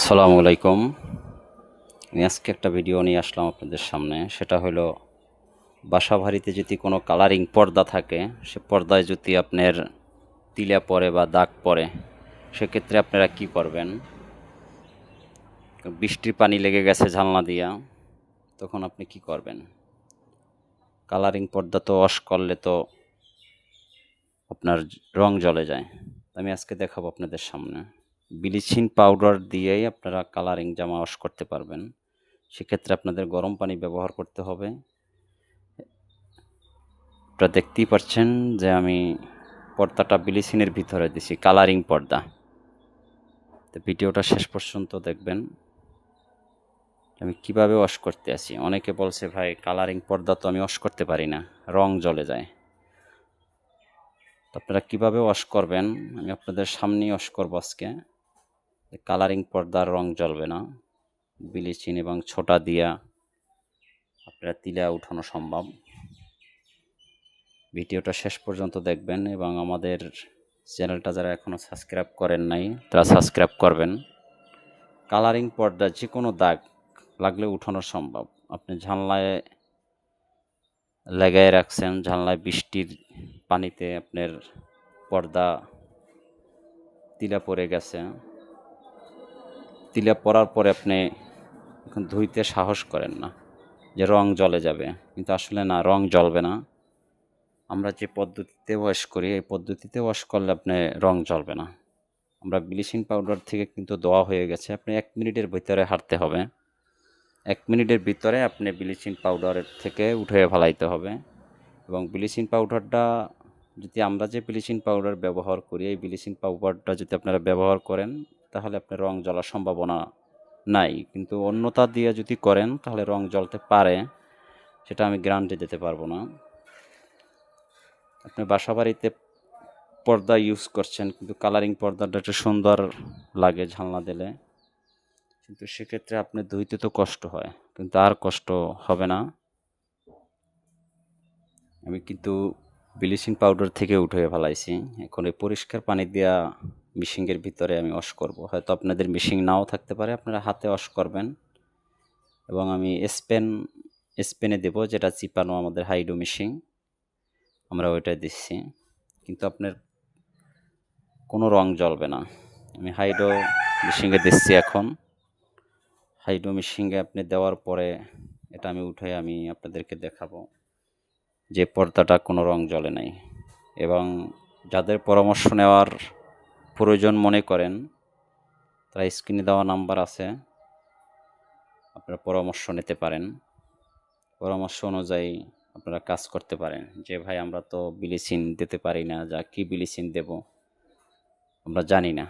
আসসালামু আলাইকুম। আমি আজকে একটা ভিডিও নিয়ে আসলাম আপনাদের সামনে। সেটা হলো বাসা বাড়িতে যদি কোনো কালারিং পর্দা থাকে, সে পর্দায় যদি আপনার তিলা পড়ে বা দাগ পড়ে সেক্ষেত্রে আপনারা কি করবেন? বৃষ্টির পানি লেগে গেছে জানলা দিয়া, তখন আপনি কি করবেন? কালারিং পর্দা তো ওয়াশ করলে তো আপনার রং জ্বলে যায়। আমি আজকে দেখাবো আপনাদের সামনে। ব্লিচিং পাউডার দিয়েই আপনারা কালারিং জামা ওয়াশ করতে পারবেন। সেক্ষেত্রে আপনাদের গরম পানি ব্যবহার করতে হবে। আপনারা দেখতেই পাচ্ছেন যে আমি পর্দাটা ব্লিচিংয়ের ভিতরে দিছি কালারিং পর্দা। তো ভিডিওটা শেষ পর্যন্ত দেখবেন। আমি কীভাবে ওয়াশ করতে আসি অনেকে বলছে, ভাই, কালারিং পর্দা তো আমি ওয়াশ করতে পারি না, রং জ্বলে যায়। আপনারা কীভাবে ওয়াশ করবেন? আমি আপনাদের সামনেই ওয়াশ করব আজকে। কালারিং পর্দার রং জ্বলবে না। ব্লিচিং এবং ছোটা দিয়া আপনারা তিলা উঠানো সম্ভব। ভিডিওটা শেষ পর্যন্ত দেখবেন এবং আমাদের চ্যানেলটা যারা এখনও সাবস্ক্রাইব করেন নাই, তারা সাবস্ক্রাইব করবেন। কালারিং পর্দা যে কোনো দাগ লাগলে উঠানো সম্ভব। আপনি জানলায় লাগাই রাখছেন জানলায় বৃষ্টির পানিতে আপনার পর্দা তিলা পড়ে গেছে। তিলা পরার পরে আপনি এখন ধুইতে সাহস করেন না যে রং জ্বলে যাবে। কিন্তু আসলে না, রং জ্বলবে না। আমরা যে পদ্ধতিতে ওয়াশ করি, এই পদ্ধতিতে ওয়াশ করলে আপনি রং জ্বলবে না। আমরা ব্লিচিং পাউডার থেকে কিন্তু দোয়া হয়ে গেছে, আপনি এক মিনিটের ভিতরে হাঁটতে হবে। এক মিনিটের ভিতরে আপনি ব্লিচিং পাউডারের থেকে উঠে ফেলাইতে হবে। এবং ব্লিচিং পাউডারটা, যদি আমরা যে ব্লিচিং পাউডার ব্যবহার করি, এই ব্লিচিং পাউডারটা যদি আপনারা ব্যবহার করেন তাহলে আপনার রং জ্বলার সম্ভাবনা নাই। কিন্তু অন্যতা দিয়ে যদি করেন, তাহলে রং জ্বলতে পারে, সেটা আমি গ্যারান্টি দিতে পারব না। আপনি বাসা বাড়িতে পর্দা ইউজ করছেন, কিন্তু কালারিং পর্দাটা একটু সুন্দর লাগে ঝালনা দিলে। কিন্তু সেক্ষেত্রে আপনি ধুইতে তো কষ্ট হয়, কিন্তু আর কষ্ট হবে না। আমি কিন্তু ব্লিচিং পাউডার থেকে উঠে ফেলাইছি। এখন এই পরিষ্কার পানি দেওয়া মিশিংয়ের ভিতরে আমি ওয়াশ করব। হয়তো আপনাদের মিশিং নাও থাকতে পারে, আপনারা হাতে ওয়াশ করবেন। এবং আমি স্পেন স্পেনে দেব, যেটা চিপানো আমাদের হাইডো মিশিং। আমরা ওইটা দিচ্ছি। কিন্তু আপনার কোনো রং জ্বলবে না। আমি হাইডো মিশিংয়ে দিচ্ছি এখন। হাইডো মিশিংয়ে আপনি দেওয়ার পরে এটা আমি উঠে আমি আপনাদেরকে দেখাবো যে পর্দাটা কোনো রং জ্বলে নাই। এবং যাদের পরামর্শ নেওয়ার প্রয়োজন মনে করেন, তারা স্ক্রিনে দেওয়া নাম্বার আছে। আপনারা পরামর্শ নিতে পারেন। পরামর্শ অনুযায়ী আপনারা কাজ করতে পারেন। যে, ভাই, আমরা তো বিলিচিন দিতে পারি না, যা, কি বিলিচিন দেব? আমরা জানি না।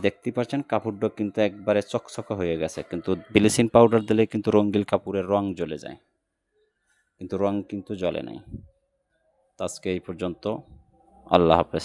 দেখতেই পাচ্ছেন কাপড়টা কিন্তু একবারে চকচকা হয়ে গেছে। কিন্তু ব্লিচিং পাউডার দিলে কিন্তু রঙ্গিল কাপড়ের রং জ্বলে যায়। কিন্তু রং কিন্তু জ্বলে নাই। আজকে এই পর্যন্ত। আল্লাহ হাফেজ।